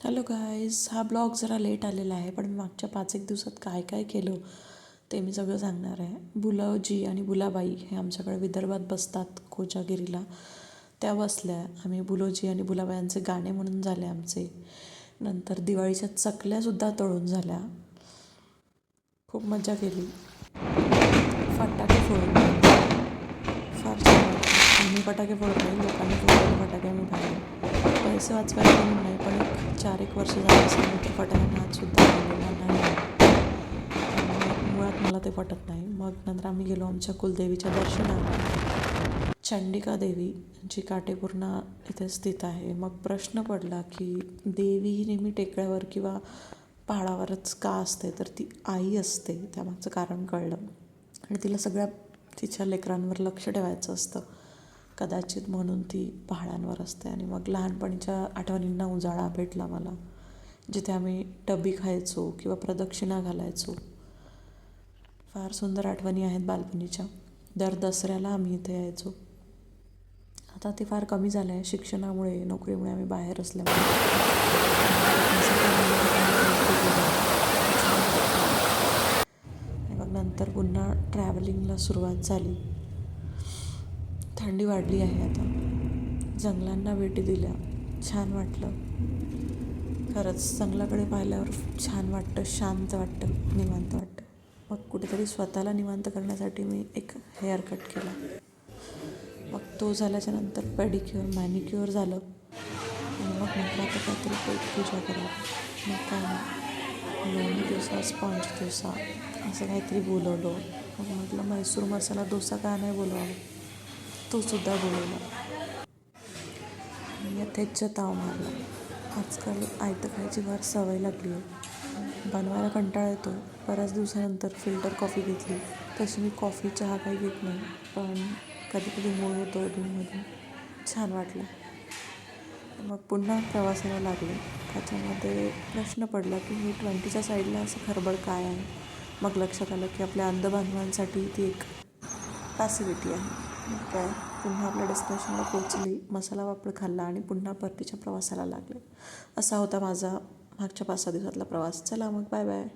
Hello guys हा blog जरा late आलेला आहे पण मी मागच्या पाच एक दिवसात काय काय केलं ते मी सगळं सांगणार आहे. बुलावजी आणि बुलाबाई हे आमच्याकडे विदर्भात बसतात कोजागिरीला. त्या बसल्या. आम्ही बुलोजी आणि बुलाबायांचे गाणे म्हणून झाले आमचे. नंतर दिवाळीच्या चकल्यासुद्धा तळून झाल्या. खूप मजा केली. फटाके फोडून. फार छान. आम्ही फटाके फोडत नाही लोकांनी फटाके आम्ही बाहेर पैसे वाचवायला म्हणून नाही पण एक चार एक वर्ष झालं असेल तर फटाक्यांना हातसुद्धा नाही. मुळात मला ते पटत नाही. मग नंतर आम्ही गेलो आमच्या कुलदेवीच्या दर्शनाला. चंडिका देवी जी काटेपूर्णा इथे स्थित आहे मग प्रश्न पडला की देवी ही नेहमी टेकड्यावर किंवा पहाडावरच का असते? तर ती आई असते त्यामागचं कारण कळलं. आणि तिला सगळ्या तिच्या लेकरांवर लक्ष ठेवायचं असतं. कदाचित म्हणून ती पहाडांवर असते. आणि मग लहानपणीच्या आठवणींना उजाळा भेटला मला जिथे आम्ही डबी खायचो किंवा प्रदक्षिणा घालायचो. फार सुंदर आठवणी आहेत बालपणीच्या. दर दसऱ्याला आम्ही इथे यायचो. आता ते फार कमी झालं आहे शिक्षणामुळे नोकरीमुळे आम्ही बाहेर असल्यामुळे. मग नंतर पुन्हा ट्रॅव्हलिंगला सुरुवात झाली. थंडी वाढली आहे आता. जंगलांना भेटी दिल्या. छान वाटलं. खरंच जंगलाकडे पाहिल्यावर छान वाटतं शांत वाटतं निवांत वाटतं. मग कुठेतरी स्वतःला निवांत करण्यासाठी मी एक हेअर कट केला. मग तो झाल्याच्यानंतर पेडिक्युअर मॅनिक्युअर झालं. आणि मग म्हटलं आता काहीतरी पूजा करावी. मग काय नाही. लोणी डोसा स्पॉन्ज डोसा असं काहीतरी बोलवलं. मग म्हटलं मैसूर मसाला डोसा का नाही बोलवावं? तो सुद्धा बोलवला. यथेच्छ ताव मारला आजकाल आयतं खायची फार सवय लागली आहे. बनवायला कंटाळा येतो. बऱ्याच दिवसानंतर फिल्टर कॉफी घेतली. तशी मी कॉफी चहा काही घेत नाही. पण कधी कधी मूळ होतो अधूनमधून. छान वाटलं. मग पुन्हा प्रवासाला लागले. त्याच्यामध्ये प्रश्न पडला की मी ट्वेंटीच्या साईडला असं खरबड काय आहे? मग लक्षात आलं की आपल्या अंधबांधवांसाठी ती एक फॅसिलिटी आहे. काय? पुन्हा आपल्या डेस्टिनेशनला पोचली मसाला पापड खाल्ला आणि पुन्हा परतीच्या प्रवासाला लागले. असा होता माझा मागच्या पाच सहा दिवसातला प्रवास. चला मग बाय बाय